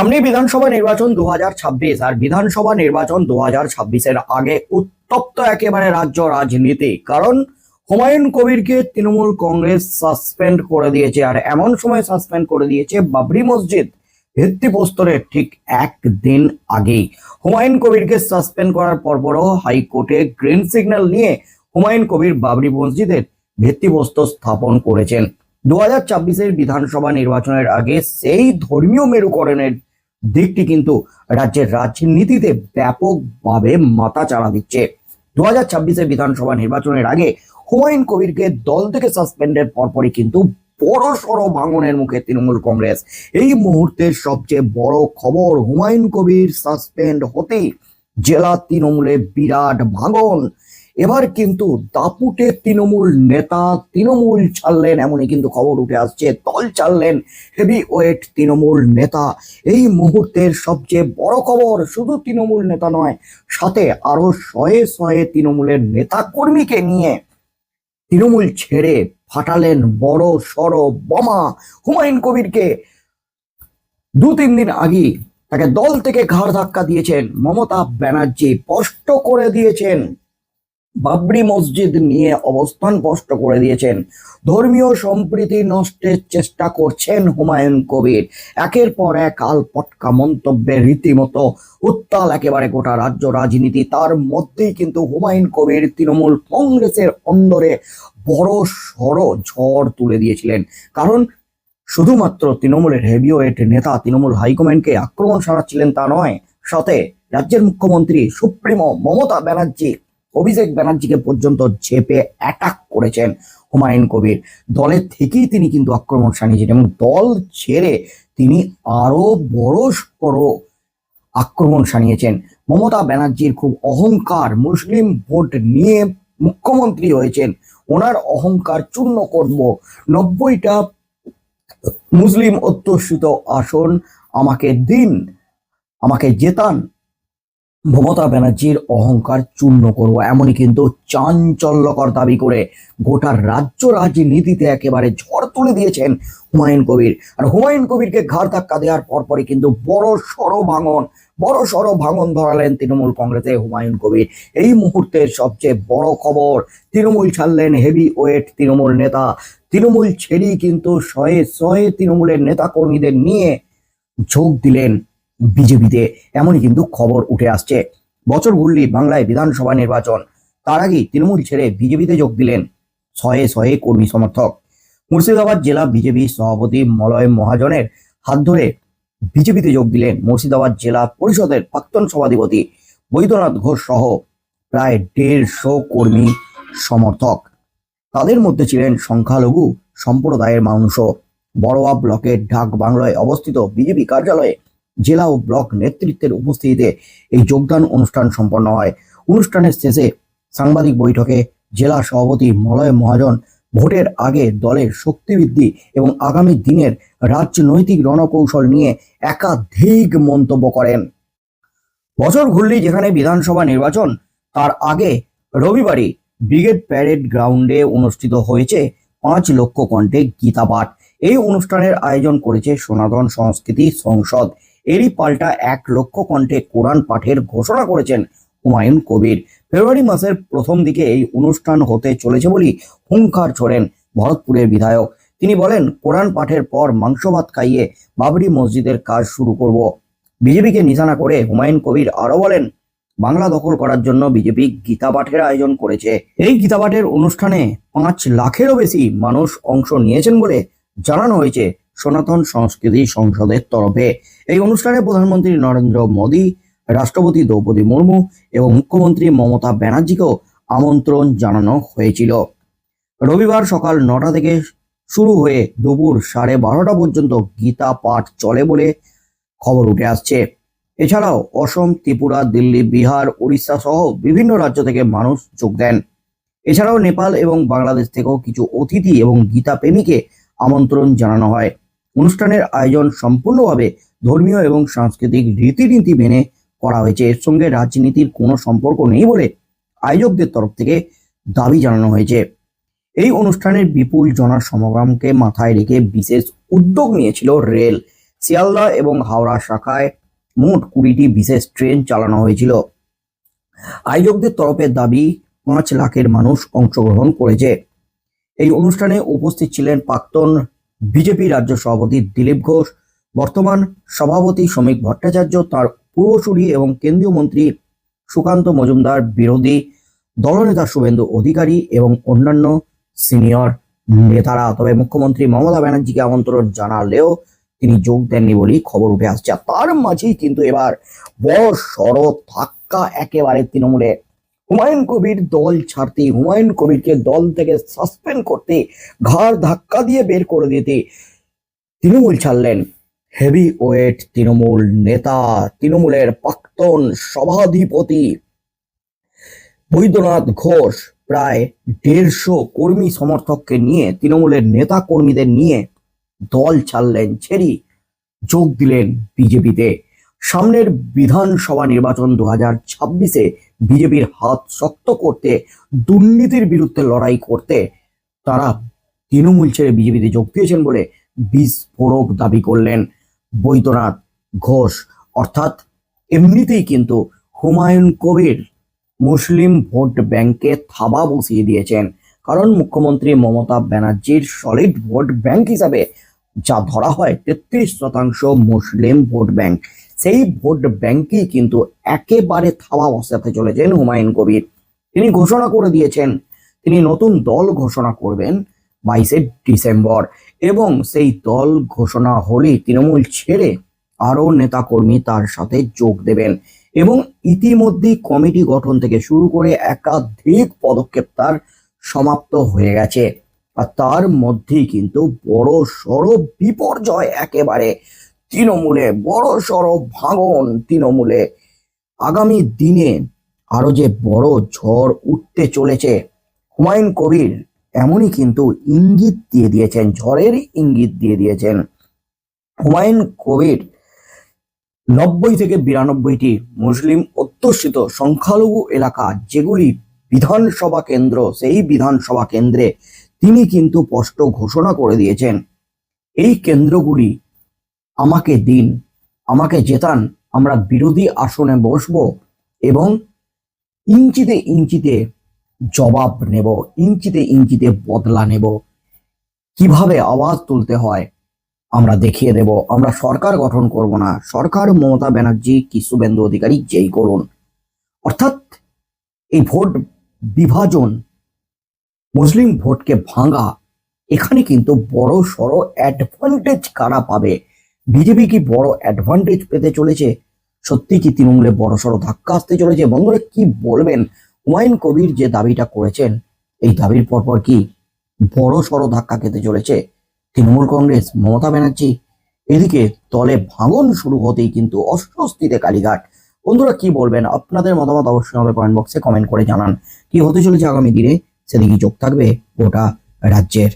সামনে বিধানসভা নির্বাচন দু আর বিধানসভা নির্বাচন দু এর আগে উত্তপ্ত একেবারে রাজ্য রাজনীতি। কারণ হুমায়ুন কবিরকে তৃণমূল কংগ্রেস সাসপেন্ড করে দিয়েছে আর এমন সময় সাসপেন্ড করে দিয়েছে বাবরি মসজিদ ভিত্তিপ্রস্তরের ঠিক একদিন আগেই। হুমায়ুন কবিরকে সাসপেন্ড করার পরপরও হাইকোর্টে গ্রিন সিগন্যাল নিয়ে হুমায়ুন কবির বাবরি মসজিদের ভিত্তিপ্রস্তর স্থাপন করেছেন। দু হাজার বিধানসভা নির্বাচনের আগে সেই ধর্মীয় মেরুকরণের দিকটি কিন্তু রাজ্যের রাজনীতিতে ব্যাপকভাবে মাথা চাড়া দিচ্ছে। দু হাজার ছাব্বিশের বিধানসভা নির্বাচনের আগে হুমায়ুন কবিরকে দল থেকে সাসপেন্ডের পরপরই কিন্তু বড় সড় ভাঙনের মুখে তৃণমূল কংগ্রেস। এই মুহূর্তের সবচেয়ে বড় খবর হুমায়ুন কবির সাসপেন্ড হতেই জেলা তৃণমূলে বিরাট ভাঙন। এবার কিন্তু দাপুটে তৃণমূল নেতা তৃণমূল ছাড়লেন, এমনই কিন্তু খবর উঠে আসছে। দল ছাড়লেন হেভি ওয়েট তৃণমূল নেতা। এই মুহূর্তের সবচেয়ে বড় খবর শুধু তৃণমূল নেতা নয়, সাথে আরও শয়ে শয়ে তৃণমূলের নেতা কর্মীকে নিয়ে তৃণমূল ছেড়ে ফাটালেন বড় সড় বোমা। হুমায়ুন কবিরকে দু তিন দিন আগে তাকে দল থেকে ঘাড় ধাক্কা দিয়েছেন মমতা ব্যানার্জি, স্পষ্ট করে দিয়েছেন বাবরি মসজিদ নিয়ে অবস্থান স্পষ্ট করে দিয়েছেন। ধর্মীয় সম্প্রীতি নষ্টের চেষ্টা করছেন হুমায়ুন কবির। একের পর এক আলপটকা মন্তব্যে রীতিমতো উত্তাল একেবারে গোটা রাজ্য রাজনীতি। তার মধ্যেই কিন্তু হুমায়ুন কবির তৃণমূল কংগ্রেসের অন্দরে বড় সড় ঝড় তুলে দিয়েছিলেন। কারণ শুধুমাত্র তৃণমূলের হেভিওয়েট নেতা তৃণমূল হাইকমান্ডকে আক্রমণ সারাচ্ছিলেন তা নয়, সাথে রাজ্যের মুখ্যমন্ত্রী সুপ্রিমো মমতা ব্যানার্জি অভিষেক ব্যানার্জিকে পর্যন্ত ঝেপে অ্যাটাক করেছেন হুমায়ুন কবির। দলের থেকেই তিনি কিন্তু আক্রমণ সানিয়েছেন এবং দল ছেড়ে তিনি আরও বড় সড় আক্রমণ সানিয়েছেন মমতা ব্যানার্জির খুব অহংকার মুসলিম ভোট নিয়ে মুখ্যমন্ত্রী হয়েছেন। ওনার অহংকার চূর্ণ করব। নব্বইটা মুসলিম অধ্যুষিত আসন আমাকে দিন, আমাকে জেতান মমতা ব্যানার্জির অহংকার চূর্ণ করব এমনই কিন্তু চাঞ্চল্যকর দাবি করে গোটা রাজ্য রাজনীতিতে একেবারে ঝড় তুলে দিয়েছেন হুমায়ুন কবির। আর হুমায়ুন কবিরকে ঘাড় ধাক্কা দেওয়ার পরপরই কিন্তু বড় সড় ভাঙন, বড় সড় ভাঙন ধরালেন তৃণমূল কংগ্রেসে হুমায়ুন কবির। এই মুহূর্তের সবচেয়ে বড় খবর, তৃণমূল ছাড়লেন হেভি ওয়েট তৃণমূল নেতা। তৃণমূল ছেড়েই কিন্তু শয়ে শয়ে তৃণমূলের নেতা কর্মীদের নিয়ে যোগ দিলেন বিজেপিতে। এমনই কিন্তু খবর উঠে আসছে। বছর ঘুরলি বাংলায় বিধানসভা নির্বাচন। তার আগেই তৃণমূল ছেড়ে বিজেপিতে যোগ দিলেন শয়ে শয়ে কর্মী সমর্থক। মুর্শিদাবাদ জেলা বিজেপি সভাপতি মলয় মহাজনের হাত ধরে বিজেপিতে যোগ দিলেন মুর্শিদাবাদ জেলা পরিষদের প্রাক্তন সভাধিপতি বৈদ্যনাথ ঘোষ সহ প্রায় দেড়শো কর্মী সমর্থক। তাদের মধ্যে ছিলেন সংখ্যালঘু সম্প্রদায়ের মানুষও বড়োয়া ব্লকের ঢাক বাংলায় অবস্থিত বিজেপি কার্যালয়ে জেলা ও ব্লক নেতৃত্বের উপস্থিতিতে এই যোগদান অনুষ্ঠান সম্পন্ন হয়। অনুষ্ঠানের শেষে সাংবাদিক বৈঠকে জেলা সভাপতি মলয় মহাজন ভোটের আগে দলের শক্তি বৃদ্ধি এবং আগামী দিনের রাজনৈতিক রণকৌশল নিয়ে একাধিক মন্তব্য করেন। বছর ঘুরলেই যেখানে বিধানসভা নির্বাচন, তার আগে রবিবারই ব্রিগেড প্যারেড গ্রাউন্ডে অনুষ্ঠিত হয়েছে পাঁচ লক্ষ কণ্ঠে গীতা পাঠ এই অনুষ্ঠানের আয়োজন করেছে সনাতন সংস্কৃতি সংসদ এরই পাল্টা এক লক্ষ কণ্ঠে কোরআন পাঠের ঘোষণা করেছেন হুমায়ুন কবির। ফেব্রুয়ারি মাসের প্রথম দিকে এই অনুষ্ঠান হতে চলেছে বলেই হুঙ্কার ছোড়েন ভরতপুরের বিধায়ক। তিনি বলেন, কোরআন পাঠের পর মাংস ভাত খাইয়ে বাবরি মসজিদের কাজ শুরু করব। বিজেপিকে নিশানা করে হুমায়ুন কবির আরও বলেন, বাংলা দখল করার জন্য বিজেপি গীতা পাঠের আয়োজন করেছে। এই গীতা পাঠের অনুষ্ঠানে পাঁচ লাখেরও বেশি মানুষ অংশ নিয়েছেন বলে জানানো হয়েছে। সনাতন সংস্কৃতি সংসদের তরফে এই অনুষ্ঠানে প্রধানমন্ত্রী নরেন্দ্র মোদী, রাষ্ট্রপতি দ্রৌপদী মুর্মু এবং মুখ্যমন্ত্রী মমতা ব্যানার্জিকেও আমন্ত্রণ জানানো হয়েছিল। রবিবার সকাল নটা থেকে শুরু হয়ে দুপুর সাড়ে বারোটা পর্যন্ত গীতা পাঠ চলে বলে খবর উঠে আসছে। এছাড়াও অসম, ত্রিপুরা, দিল্লি, বিহার, উড়িষ্যা সহ বিভিন্ন রাজ্য থেকে মানুষ যোগ দেন। এছাড়াও নেপাল এবং বাংলাদেশ থেকেও কিছু অতিথি এবং গীতা প্রেমীকে আমন্ত্রণ জানানো হয়। অনুষ্ঠানের আয়োজন সম্পূর্ণভাবে ধর্মীয় এবং সাংস্কৃতিক রীতিনীতি মেনে করা হয়েছে। এর সঙ্গে রাজনীতির কোনো সম্পর্ক নেই বলে আয়োজকদের তরফ থেকে দাবি জানানো হয়েছে। এই অনুষ্ঠানের বিপুল জনার সমাগমকে মাথায় রেখে বিশেষ উদ্যোগ নিয়েছিল রেল। শিয়ালদা এবং হাওড়া শাখায় মোট কুড়িটি বিশেষ ট্রেন চালানো হয়েছিল। আয়োজকদের তরফের দাবি, পাঁচ লাখের মানুষ অংশগ্রহণ করেছে। এই অনুষ্ঠানে উপস্থিত ছিলেন প্রাক্তন বিজেপি রাজ্য সভাপতি দিলীপ ঘোষ, বর্তমান সভাপতি শ্রমিক ভট্টাচার্য, তার পূর্বসূরি এবং কেন্দ্রীয় মন্ত্রী সুকান্ত মজুমদার, বিরোধী দলনেতা শুভেন্দু অধিকারী এবং অন্যান্য সিনিয়র নেতারা। তবে মুখ্যমন্ত্রী মমতা ব্যানার্জিকে আমন্ত্রণ জানালেও তিনি যোগ দেননি বলেই খবর উঠে আসছে। তার মাঝেই কিন্তু এবার বড় সড় ধাক্কা একেবারে তৃণমূলে হুমায়ুন কবির দল ছাড়তে, হুমায়ুন কবিরকে দল থেকে সাসপেন্ড করতে, ঘাড় ধাক্কা দিয়ে বের করে দিতে তৃণমূল ছাড়লেন। হেভি ওয়েট তৃণমূল নেতা, তৃণমূলের প্রাক্তন সভাধিপতি বৈদ্যনাথ ঘোষ প্রায় দেড়শো কর্মী সমর্থককে নিয়ে, তৃণমূলের নেতা কর্মীদের নিয়ে দল ছাড়লেন, ছেড়ি যোগ দিলেন বিজেপিতে। সামনের বিধানসভা নির্বাচন দু হাজার ছাব্বিশে বিজেপির হাত শক্ত করতে, দুর্নীতির বিরুদ্ধে লড়াই করতে তারা তৃণমূল ছেড়ে বিজেপিতে যোগ দিয়েছেন বলে বিস্ফোরক দাবি করলেন বৈদ্যনাথ ঘোষ। অর্থাৎ এমনিতেই কিন্তু হুমায়ুন কবির মুসলিম ভোট ব্যাংকে থাবা বসিয়ে দিয়েছেন। কারণ মুখ্যমন্ত্রী মমতা ব্যানার্জির সলিড ভোট ব্যাংক হিসাবে যা ধরা হয় তেত্রিশ শতাংশ মুসলিম ভোট ব্যাংক। সেই ভোট ব্যাংকেই কিন্তু একেবারে থাবা বসাতে চলেছেন হুমায়ুন কবির। তিনি ঘোষণা করে দিয়েছেন, তিনি নতুন দল ঘোষণা করবেন বাইশে ডিসেম্বর এবং সেই দল ঘোষণা হলেই তৃণমূল ছেড়ে আরও নেতাকর্মী তার সাথে যোগ দেবেন এবং ইতিমধ্যেই কমিটি গঠন থেকে শুরু করে একাধিক পদক্ষেপ তার সমাপ্ত হয়ে গেছে। আর তার মধ্যেই কিন্তু বড় সড় বিপর্যয় একেবারে তৃণমূলে, বড় সড় ভাঙন তৃণমূলে। আগামী দিনে আরও যে বড় ঝড় উঠতে চলেছে, হুমায়ুন কবির এমনই কিন্তু ইঙ্গিত দিয়ে দিয়েছেন, ঝড়ের ইঙ্গিত দিয়ে দিয়েছেন। হুমায়ুন কবির নব্বই থেকে বিরানব্বইটি মুসলিম অধ্যুষিত সংখ্যালঘু এলাকা, যেগুলি বিধানসভা কেন্দ্র, সেই বিধানসভা কেন্দ্রে তিনি কিন্তু স্পষ্ট ঘোষণা করে দিয়েছেন। এই কেন্দ্রগুলি আমাকে দিন, আমাকে জেতান, আমরা বিরোধী আসনে বসব এবং ইঞ্চিতে ইঞ্চিতে জবাব নেব, ইঞ্চিতে ইঞ্চিতে বদলা নেব। কীভাবে আওয়াজ তুলতে হয়, আমরা দেখিয়ে দেব। আমরা সরকার গঠন করব না। সরকার মমতা ব্যানার্জি কি শুভেন্দু অধিকারী, যেই করুন। অর্থাৎ এই ভোট বিভাজন, মুসলিম ভোটকে ভাঙা, এখানে কিন্তু বড় সড় অ্যাডভান্টেজ কারা পাবে? বিজেপি কি বড় অ্যাডভান্টেজ পেতে চলেছে? সত্যি কি তৃণমূলে বড় সড় ধাক্কা আসতে চলেছে? বন্ধুরা, কি বলবেন? হুমায়ুন কবির যে দাবিটা করেছেন, এই দাবির পরপর কি বড় সড় ধাক্কা খেতে চলেছে? তৃণমূল কংগ্রেস, মমতা ব্যানার্জি, এদিকে দলে ভাঙন শুরু হতেই কিন্তু অস্বস্তিতে কালীঘাট। বন্ধুরা, কি বলবেন? আপনাদের মতামত অবশ্যই আমাদের কমেন্ট বক্সে কমেন্ট করে জানান। কি হতে চলেছে আগামী দিনে? সেদিকে চোখ থাকবে গোটা রাজ্যের।